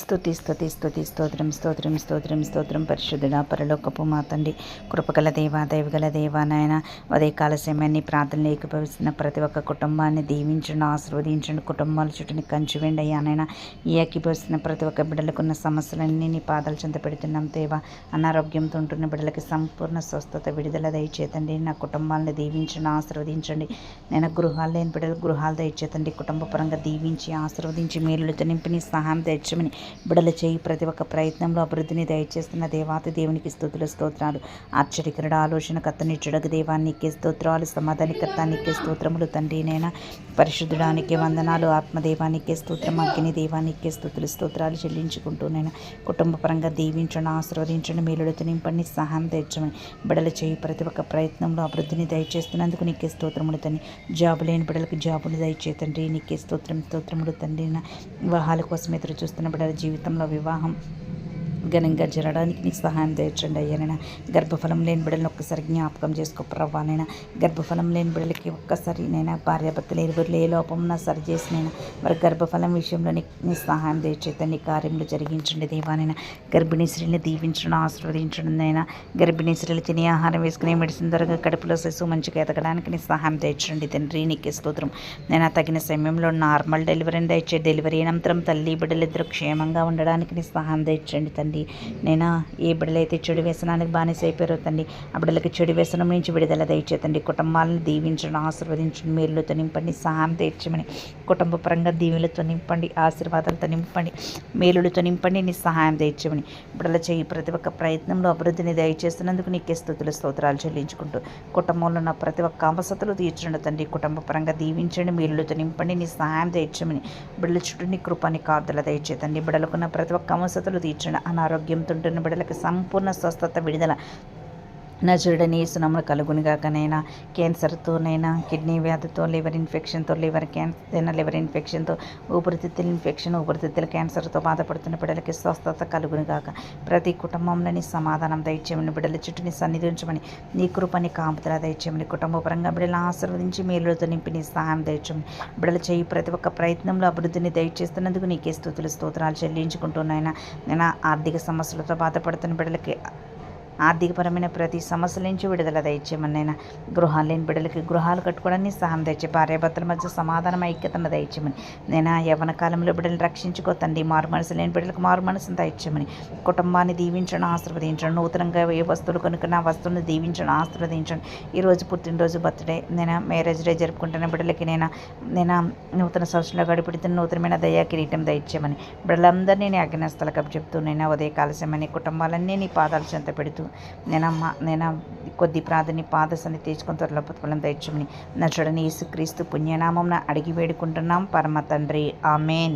స్థుతి స్థుతి స్థుతి స్తోత్రం స్తోత్రం స్తోత్రం స్తోత్రం. పరిశుద్ధుడా పరలోకపు మా తండ్రి కృపగల దేవా దైవగల దేవా నాయన ఉదయకాల సమయాన్ని ప్రార్థనలు ఏకీభవిస్తున్న ప్రతి ఒక్క కుటుంబాన్ని దీవించండి ఆశీర్వదించండి కుటుంబాల చుట్టూని కంచి వెండి అయ్యా నాయన. ఈ ఏకీభవిస్తున్న ప్రతి ఒక్క బిడ్డలకు ఉన్న సమస్యలన్నీ నీ పాదాలు చెంత పెడుతున్నాం దేవా. అనారోగ్యంతో ఉంటున్న బిడ్డలకి సంపూర్ణ స్వస్థత విడుదల దయచేతండి. నా కుటుంబాలను దీవించండి ఆశీర్వదించండి. నేను గృహాలు లేని బిడ్డలు గృహాలు దయచేతండి. కుటుంబ పరంగా దీవించి ఆశీర్వదించి మేలులతో నింపిని సహాయం తెచ్చమని బిడల చేయి ప్రతి ఒక్క ప్రయత్నంలో అభివృద్ధిని దయచేస్తున్న దేవాతి దేవునికి స్థుతుల స్తోత్రాలు. ఆశ్చర్యకరుడ ఆలోచన కత్తనిచ్చుడకు దేవానికి స్తోత్రాలు సమాధానికర్తానికి స్తోత్రములు తండ్రి నేనా. పరిశుద్ధుడానికి వందనాలు ఆత్మదేవానికి స్తోత్రం అగ్ని దేవానికి స్థుతులు స్తోత్రాలు చెల్లించుకుంటూ నేను. కుటుంబ పరంగా దీవించండి ఆశీర్వదించండి మేలులతో నింపండి సహాయం తెచ్చమని బిడల చేయి ప్రతి ఒక్క ప్రయత్నంలో అభివృద్ధిని దయచేస్తున్నందుకు నీకే స్తోత్రములు తండ్రి. జాబు లేని బిడలకు జాబులు దయచేతండి నీకే స్తోత్రం స్తోత్రములు తండ్రి వివాహాల కోసం ఎదురు చూస్తున్న బిడల జీవితంలో వివాహం ఘనంగా జరగడానికి నీకు సహాయం తెచ్చండి అయ్యానైనా. గర్భఫలం లేని బిడ్డలను ఒక్కసారి జ్ఞాపకం చేసుకో ప్రవ్వానైనా గర్భఫలం లేని బిడ్డలకి ఒక్కసారి నేను భార్యాభర్తలు ఇరువురు ఏ లోపం నా సరి చేసి నేను. వారి గర్భఫలం విషయంలో నీ సహాయం తెచ్చేత నీ కార్యములు జరిగించండి దేవానైనా గర్భిణీ స్త్రీని దీవించడం ఆశీర్వదించడం అయినా గర్భిణీ స్త్రీలు తినే ఆహారం వేసుకునే మెడిసిన్ ద్వారా కడుపులో శిశువు మంచిగా ఎదగడానికి నీ సహాయం తెచ్చండి తండ్రి. నీకే స్తోత్రం. నేను తగిన సమయంలో నార్మల్ డెలివరీని దయచే డెలివరీ అనంతరం తల్లి బిడ్డలిద్దరూ క్షేమంగా ఉండడానికి నీ సహాయం తెచ్చండి తండ్రి. నేను? ఏ బిడ్డలైతే చెడు వ్యసనానికి బానిస అయిపోయారో తండ్రి ఆ బిడ్డలకి చెడు వ్యసనం నుంచి విడుదల దయచేతండి కుటుంబాలను దీవించడం ఆశీర్వదించండి మేలులతో నింపండి సహాయం తెచ్చమని కుటుంబ పరంగా దీవులతో నింపండి ఆశీర్వాదాలతో నింపండి మేలులతో నింపండి నీ సహాయం తెచ్చమని బిడ్డల చేయి ప్రతి ఒక్క ప్రయత్నంలో అభివృద్ధిని దయచేస్తున్నందుకు నీకే స్థుతులు స్తోత్రాలు చెల్లించుకుంటూ కుటుంబంలో ఉన్న ప్రతి ఒక్క అవసతులు తీర్చండి తండ్రి. కుటుంబ పరంగా దీవించండి మేలులతో నింపండి నీ సహాయం తెచ్చమని బిడ్డల చుట్టూ నీ కృపాని కాదుల దయచేతండి బిడ్డలకున్న ప్రతి ఒక్క అవసతులు తీర్చండి. అనారోగ్యంతో ఉంటున్న బిడ్డలకు సంపూర్ణ స్వస్థత విడుదల. నజరుడని సునములు కలుగునిగాకనైనా క్యాన్సర్తోనైనా కిడ్నీ వ్యాధితో లివర్ ఇన్ఫెక్షన్తో లివర్ క్యాన్సర్ లివర్ ఇన్ఫెక్షన్తో ఊపిరితిత్తుల ఇన్ఫెక్షన్ ఊపిరితిత్తుల క్యాన్సర్తో బాధపడుతున్న బిడ్డలకి స్వస్థత కలుగునిగాక ప్రతి కుటుంబంలోని సమాధానం దయచేయమని బిడ్డల చుట్టూని సన్నిధించమని నీ కృపని కాపుదల దయచేయమని కుటుంబపరంగా బిడ్డలను ఆశీర్వదించి మేలులతో నింపి నీ సహాయం దయచేయమని బిడ్డలు చేయి ప్రతి ఒక్క ప్రయత్నంలో అభివృద్ధిని దయచేస్తున్నందుకు నీకే స్థుతులు స్తోత్రాలు చెల్లించుకుంటున్నాయన నేను ఆర్థిక సమస్యలతో బాధపడుతున్న బిడ్డలకి ఆర్థికపరమైన ప్రతి సమస్యల నుంచి విడుదల దయచేయమని గృహాలు లేని బిడ్డలకి గృహాలు కట్టుకోవడానికి సహాయం దయచే భార్యాభర్తల మధ్య సమాధానం ఐక్యతను దయచేయమని. నేను యవన కాలంలో బిడ్డలను రక్షించుకోతండి మారు మనసు లేని బిడ్డలకు మారు మనసును దయచేయమని. కుటుంబాన్ని దీవించడం ఆశీర్వదించడం నూతనంగా ఏ వస్తువులు కొనుక్కున్న వస్తువులను దీవించడం ఆశీర్వదించడం. ఈరోజు పుట్టినరోజు బర్త్డే. నేను మ్యారేజ్ డే జరుపుకుంటున్న బిడ్డలకి నేను నేను నూతన సంవత్సరంలో గడిపిడితే నూతనమైన దయా కిరీటం దయచేయమని. బిడ్డలందరినీ నేను అగ్నస్థలకు చెప్తూ నేను ఉదయ కాలశమని కుటుంబాలన్నీ నీ పాదాలు చెంత పెడుతూ నేనమ్మ నేను కొద్ది ప్రార్థని పాదశని తెచ్చుకొని త్వరలో పుత్రులను తెచ్చమని నచ్చడని యేసుక్రీస్తు పుణ్యనామం అడిగి వేడుకుంటున్నాం. పరమ తండ్రి. ఆమెన్.